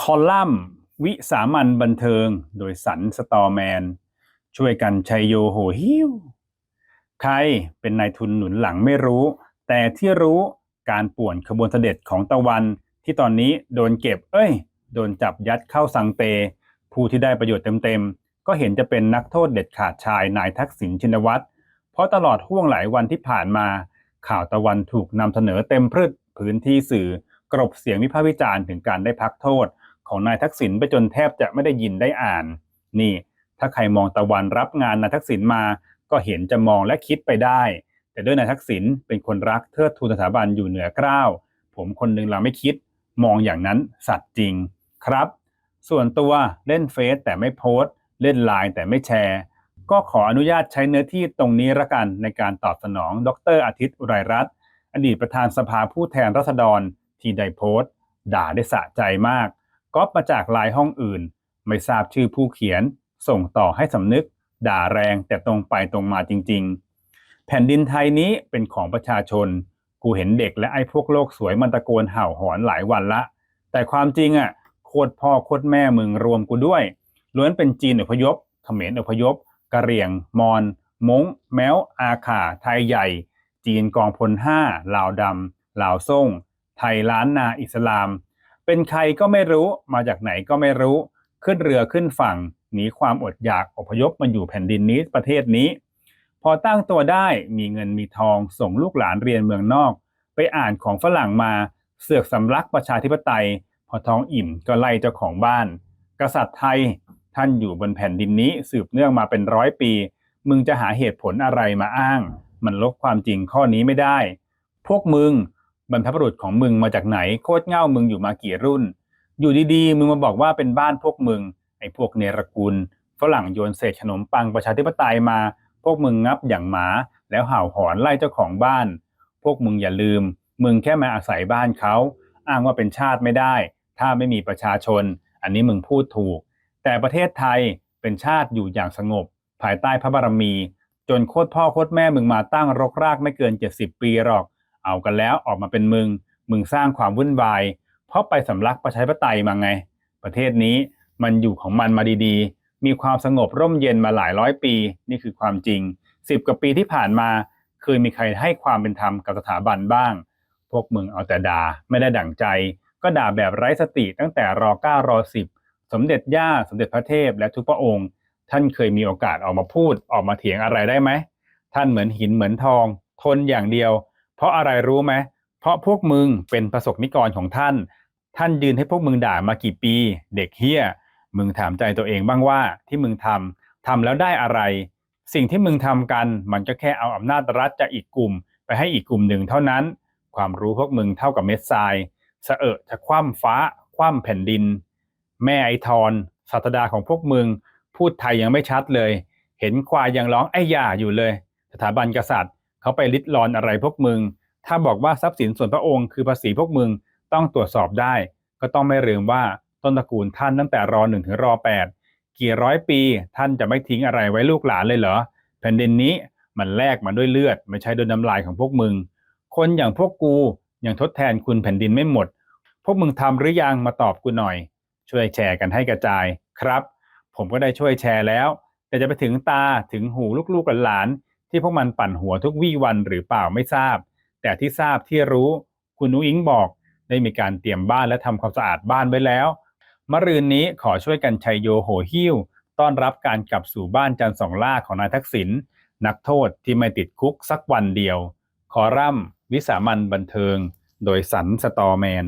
คอลัมน์ วิสามันบันเทิง โดยสันสตอแมน ช่วยกันชัยโยโหหิวใครเป็นนายทุนหนุนหลังไม่รู้ แต่ที่รู้การป่วนขบวนเสด็จของตะวันที่ตอนนี้โดนเก็บ เอ้ย โดนจับยัดเข้าสังเต ผู้ที่ได้ประโยชน์เต็มๆ ก็เห็นจะเป็นนักโทษเด็ดขาดชายนายทักษิณชินวัตรเพราะตลอดห่วงหลายวันที่ผ่านมา ข่าวตะวันถูกนำเสนอเต็มพืชพื้นที่สื่อกรบเสียงวิพากษ์วิจารณ์ถึงการได้พักโทษ ของนายทักษิณไปจนแทบจะไม่ได้ยินได้อ่าน นี่ ถ้าใครมองตะวันรับงานนายทักษิณมา ก็เห็นจะมองและคิดไปได้ แต่ด้วยนายทักษิณเป็นคนรักเทิดทูนสถาบันอยู่เหนือเกล้าว ผมคนหนึ่งเราไม่คิด มองอย่างนั้นสัตว์จริงครับ ส่วนตัวเล่นเฟซแต่ไม่โพสต์ เล่นไลน์แต่ไม่แชร์ ก็ขออนุญาตใช้เนื้อที่ตรงนี้ละกันในการตอบสนอง ดรอาทิตย์อุไรรัตน์อดีตประธานสภาผู้แทนราษฎร ที่ได้โพสต์ ด่าได้สะใจมาก ก๊อปมาจากลน์ห้องอื่น ไม่ทราบชื่อผู้เขียน ส่งต่อให้สำนึก ด่าแรงแต่ตรงไปตรงมาจริง ๆ แผ่นดินไทยนี้เป็นของประชาชน กูเห็นเด็กและไอ้พวกโลกสวยมันตะโกนเห่าหอนหลายวันละ แต่ความจริงอะโคตรพ่อโคตรแม่มึงรวมกูด้วยล้วนเป็นจีนอพยพเขมรอพยพกะเหรี่ยง มอนมงแมวอาขาไทยใหญ่ จีนกองพลห้าลาวดำลาวส่ง ไทยล้านนาอิสลาม เป็นใครก็ไม่รู้มาจากไหนก็ไม่รู้ ขึ้นเรือขึ้นฝั่งหนีความอดอยากอพยพมาอยู่แผ่นดินนี้ประเทศนี้ พอตั้งตัวได้มีเงินมีทองส่งลูกหลานเรียนเมืองนอก ไปอ่านของฝรั่งมาเสือกสำลักประชาธิปไตย พอท้องอิ่มก็ไล่เจ้าของบ้าน กษัตริย์ไทยท่านอยู่บนแผ่นดินนี้สืบเนื่องมาเป็นร้อยปี มึงจะหาเหตุผลอะไรมาอ้าง มันลบความจริงข้อนี้ไม่ได้ พวกมึง บรรพบุรุษของมึงมาจากไหนโคตรเง่ามึงอยู่มากี่รุ่น อยู่ดีๆ มึงมาบอกว่าเป็นบ้านพวกมึง ไอ้พวกเนรกุลฝรั่งโยนเศษขนมปังประชาธิปไตยมา พวกมึงงับอย่างหมา แล้วเห่าหอนไล่เจ้าของบ้าน พวกมึงอย่าลืม มึงแค่มาอาศัยบ้านเขาอ้างว่าเป็นชาติไม่ได้ ถ้าไม่มีประชาชน อันนี้มึงพูดถูก แต่ประเทศไทยเป็นชาติอยู่อย่างสงบ ภายใต้พระบารมี จนโคตรพ่อโคตรแม่มึงมาตั้งรกรากไม่เกิน 70 ปีหรอก เอากันแล้วออกมาเป็นมึง มึงสร้างความวุ่นวาย เพราะไปสำลักประชาธิปไตยมาไง ประเทศนี้มันอยู่ของมันมาดีๆ มีความสงบร่มเย็นมาหลายร้อยปี นี่คือความจริงสิบกว่าปีที่ผ่านมาเคยมีใครให้ความเป็นธรรมกับสถาบันบ้าง พวกมึงเอาแต่ด่าไม่ได้ดั่งใจ ก็ด่าแบบไร้สติตั้งแต่รอ9รอ10สมเด็จย่าสมเด็จพระเทพและทุกพระองค์ ท่านเคยมีโอกาสออกมาพูดออกมาเถียงอะไรได้ไหม ท่านเหมือนหินเหมือนทอง ทนอย่างเดียว เพราะอะไรรู้ไหมเพราะพวกมึงเป็นประสบนิกรของท่าน ท่านยืนให้พวกมึงด่ามากี่ปี เด็กเฮี้ย มึงถามใจตัวเองบ้างว่าที่มึงทำทำแล้วได้อะไร สิ่งที่มึงทำกันมันก็แค่เอาอำนาจรัฐจากอีกกลุ่ม ไปให้อีกกลุ่มหนึ่งเท่านั้น ความรู้พวกมึงเท่ากับเม็ดทรายสะเอะจะคว่ำฟ้า คว่ำแผ่นดิน แม่ไอทอนศาสดาของพวกมึง พูดไทยยังไม่ชัดเลย เห็นควายยังร้องไอ้ย่าอยู่เลย สถาบันกษัตริย์ เขาไปลิดรอนอะไรพวกมึง ถ้าบอกว่าทรัพย์สินส่วนพระองค์คือภาษีพวกมึงต้องตรวจสอบได้ ก็ต้องไม่ลืมว่าต้นตระกูลท่านตั้งแต่รอหนึ่งถึงรอแปดกี่ร้อยปี ท่านจะไม่ทิ้งอะไรไว้ลูกหลานเลยเหรอแผ่นดินนี้มันแลกมาด้วยเลือด ไม่ใช่ด้วยน้ำลายของพวกมึง คนอย่างพวกกูยังทดแทนคุณแผ่นดินไม่หมด พวกมึงทำหรือยังมาตอบกูหน่อย ช่วยแชร์กันให้กระจายครับ ผมก็ได้ช่วยแชร์แล้ว แต่จะไปถึงตาถึงหูลูกๆหลาน ที่พวกมันปั่นหัวทุกวี่วันหรือเปล่าไม่ทราบ แต่ที่ทราบที่รู้ คุณนุ้งอิงบอก ได้มีการเตรียมบ้านและทำความสะอาดบ้านไว้แล้วมะรืนนี้ขอช่วยกันชัยโยโหหิ้ว ต้อนรับการกลับสู่บ้านจันทร์สองล่าของนายทักษิณนักโทษที่ไม่ติดคุกสักวันเดียวคอรัมวิสามันบันเทิง โดยสันสตอแมน